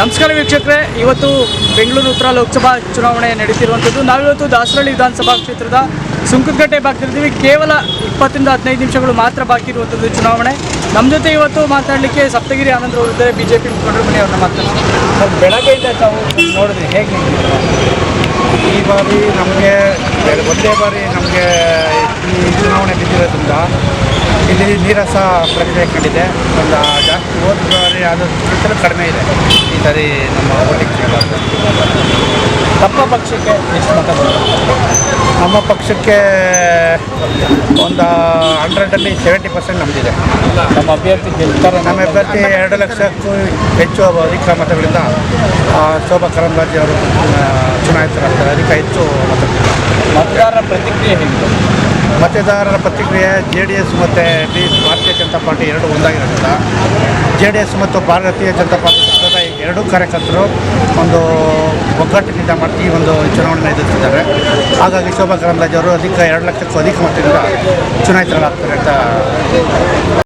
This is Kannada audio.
ನಮಸ್ಕಾರ ವೀಕ್ಷಕರೇ. ಇವತ್ತು ಬೆಂಗಳೂರು ಉತ್ತರ ಲೋಕಸಭಾ ಚುನಾವಣೆ ನಡೀತಿರುವಂಥದ್ದು. ನಾವಿವತ್ತು ದಾಸರಳ್ಳಿ ವಿಧಾನಸಭಾ ಕ್ಷೇತ್ರದ ಸುಂಕದಗಟ್ಟೆ ಬಾಕಿರ್ತೀವಿ ಕೇವಲ ಇಪ್ಪತ್ತರಿಂದ ಹದಿನೈದು ನಿಮಿಷಗಳು ಮಾತ್ರ ಬಾಕಿ ಇರುವಂಥದ್ದು ಚುನಾವಣೆ. ನಮ್ಮ ಜೊತೆ ಇವತ್ತು ಮಾತನಾಡಲಿಕ್ಕೆ ಸಪ್ತಗಿರಿ ಆನಂದ್ ಅವರು ಇದ್ದಾರೆ. ಬಿ ಜೆ ಪಿ ಮುಖಂಡರು ಮನೆ ಅವ್ರನ್ನ ಮಾತಾಡ್ತಾರೆ ಸರ್ ಬೆಳಗ್ಗೆಯಿಂದ ತಾವು ನೋಡಿದ್ರಿ. ಹೇಗೆ ಈ ಬಾರಿ ನಮಗೆ ಒಂದೇ ಬಾರಿ ನಮಗೆ ಈ ಚುನಾವಣೆ ಬಿದ್ದಿರೋದ್ರಿಂದ ಇಲ್ಲಿ ನೀರಸ ಪ್ರಕ್ರಿಯೆ ಕಂಡಿದೆ. ಒಂದು ಜಾಸ್ತಿ ಹೋದ ಬಾರಿ ಆದಷ್ಟು ಕಡಿಮೆ ಇದೆ. ಈ ಸರಿ ನಮ್ಮ ಓಟಿಂಗ್ ತಮ್ಮ ಪಕ್ಷಕ್ಕೆ ಎಷ್ಟು ಮತ ನಮ್ಮ ಪಕ್ಷಕ್ಕೆ ಒಂದು ಹಂಡ್ರೆಡಲ್ಲಿ ಸೆವೆಂಟಿ ಪರ್ಸೆಂಟ್ ನಮ್ಮದಿದೆ ನಮ್ಮ ಅಭ್ಯರ್ಥಿ ಗೆಲ್ತಾರೆ ನಮ್ಮ ಅಭ್ಯರ್ಥಿ ಎರಡು ಲಕ್ಷಕ್ಕೂ ಹೆಚ್ಚು ಅಧಿಕ ಮತಗಳಿಂದ ಶೋಭಾ ಕರಂದ್ಲಾಜೆ ಅವರು ಚುನಾಯಿತರಾಗ್ತಾರೆ. ಅದಕ್ಕೆ ಹೆಚ್ಚು ಮತ. ಮತದಾರರ ಪ್ರತಿಕ್ರಿಯೆ ಹೇಗಿದೆ? ಮತದಾರರ ಪ್ರತಿಕ್ರಿಯೆ ಜೆ ಡಿ ಎಸ್ ಮತ್ತು ಬಿ ಭಾರತೀಯ ಜನತಾ ಪಾರ್ಟಿ ಎರಡು ಒಂದಾಗಿರೋದ್ರಿಂದ ಜೆ ಡಿ ಎಸ್ ಮತ್ತು ಭಾರತೀಯ ಜನತಾ ಪಾರ್ಟಿ ಎರಡೂ ಕಾರ್ಯಕರ್ತರು ಒಂದು ಒಗ್ಗಟ್ಟಿನಿಂದ ಮಾಡಿ ಈ ಒಂದು ಚುನಾವಣೆಯನ್ನು ಎದುರಿಸಿದ್ದಾರೆ. ಹಾಗಾಗಿ ಶೋಭಾ ಕರಂದ್ಲಾಜೆ ಅವರು ಅಧಿಕ ಎರಡು ಲಕ್ಷಕ್ಕೂ ಅಧಿಕ ಮತದಿಂದ ಚುನಾಯಿತರಾಗ್ತಾರೆ ಅಂತ